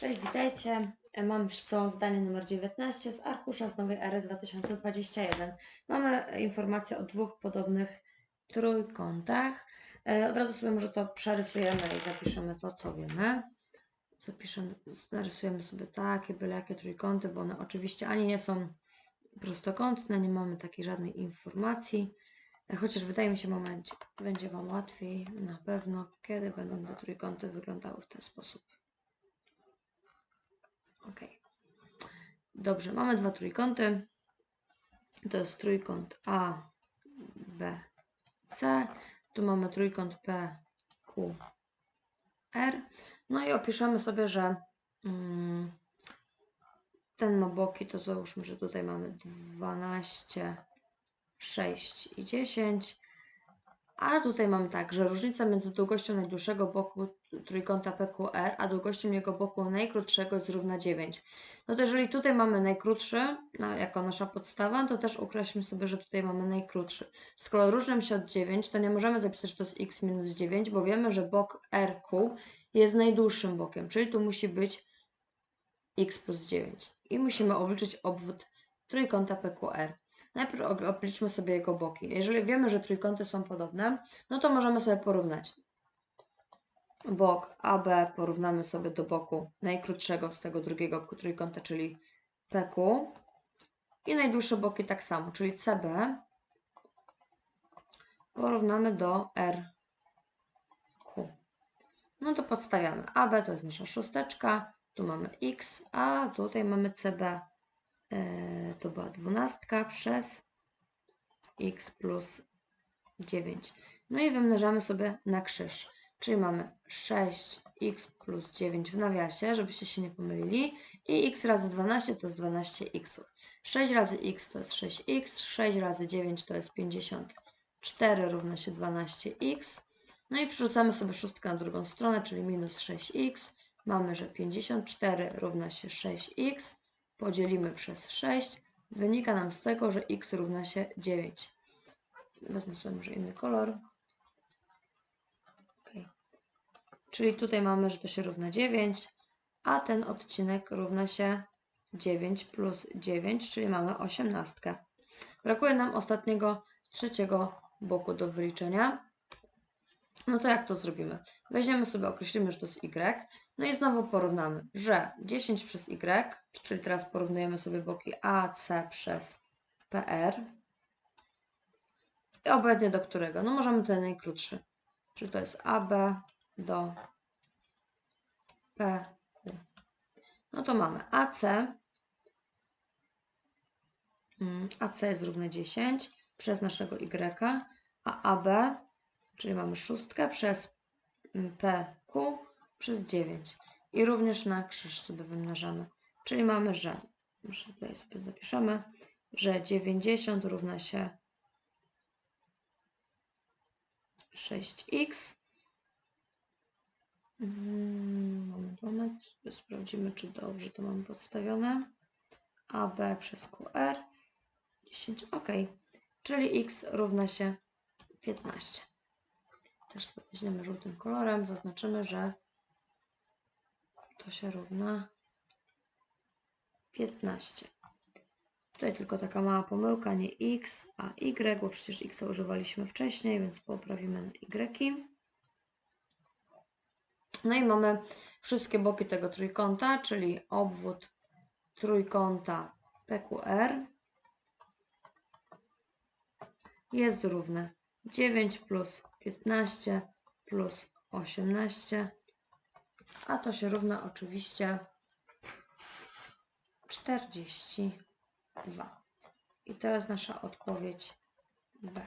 Cześć, witajcie. Mam przed sobą zdanie numer 19 z arkusza z nowej ery 2021. Mamy informację o dwóch podobnych trójkątach. E, Od razu sobie może to przerysujemy i zapiszemy to, co wiemy. Zapiszemy, narysujemy sobie takie, byle jakie trójkąty, bo one oczywiście ani nie są prostokątne, nie mamy takiej żadnej informacji. E, Chociaż wydaje mi się, momencie, będzie Wam łatwiej na pewno, kiedy będą te trójkąty wyglądały w ten sposób. Ok. Dobrze, mamy dwa trójkąty. To jest trójkąt A, B, C. Tu mamy trójkąt P, Q, R. No i opiszemy sobie, że mm, ten ma boki, to załóżmy, że tutaj mamy 12, 6 i 10. A tutaj mamy tak, że różnica między długością najdłuższego boku trójkąta PQR, a długością jego boku najkrótszego jest równa 9. No to jeżeli tutaj mamy najkrótszy, no, jako nasza podstawa, to też określmy sobie, że tutaj mamy najkrótszy. Skoro różnią się od 9, to nie możemy zapisać, że to jest x minus 9, bo wiemy, że bok RQ jest najdłuższym bokiem, czyli tu musi być x plus 9. I musimy obliczyć obwód trójkąta PQR. Najpierw obliczmy sobie jego boki. Jeżeli wiemy, że trójkąty są podobne, no to możemy sobie porównać. Bok AB porównamy sobie do boku najkrótszego z tego drugiego trójkąta, czyli PQ. I najdłuższe boki tak samo, czyli CB porównamy do RQ. No to podstawiamy. AB to jest nasza szósteczka, tu mamy X, a tutaj mamy CB to była dwunastka przez x plus 9. No i wymnażamy sobie na krzyż. Czyli mamy 6x plus 9 w nawiasie, żebyście się nie pomylili. I x razy 12 to jest 12x. 6 razy x to jest 6x, 6 razy 9 to jest 54 równa się 12x. No i przerzucamy sobie szóstkę na drugą stronę, czyli minus 6x. Mamy, że 54 równa się 6x podzielimy przez 6, wynika nam z tego, że x równa się 9. Wezmę sobie może inny kolor. Ok. Czyli tutaj mamy, że to się równa 9, a ten odcinek równa się 9 plus 9, czyli mamy 18. Brakuje nam ostatniego, trzeciego boku do wyliczenia. No to jak to zrobimy? Weźmiemy sobie, określimy, że to jest y. No i znowu porównamy, że 10 przez y, czyli teraz porównujemy sobie boki AC przez PR. I obojętnie do którego? No możemy ten najkrótszy. Czyli to jest AB do PQ. No to mamy AC. mm, AC jest równe 10 przez naszego Y, a AB, czyli mamy szóstkę przez mm, PQ przez 9. I również na krzyż sobie wymnażamy. Czyli mamy, że, może tutaj sobie zapiszemy, że 90 równa się 6x. Mm, Moment, moment. Sprawdzimy, czy dobrze to mamy podstawione. AB przez QR. 10, ok. Czyli x równa się 15. Też weźmiemy żółtym kolorem. Zaznaczymy, że to się równa 15. Tutaj tylko taka mała pomyłka, nie x, a y, bo przecież x używaliśmy wcześniej, więc poprawimy na y. No i mamy wszystkie boki tego trójkąta, czyli obwód trójkąta PQR jest równe 9 plus 15 plus 18 a to się równa oczywiście 42. I to jest nasza odpowiedź B.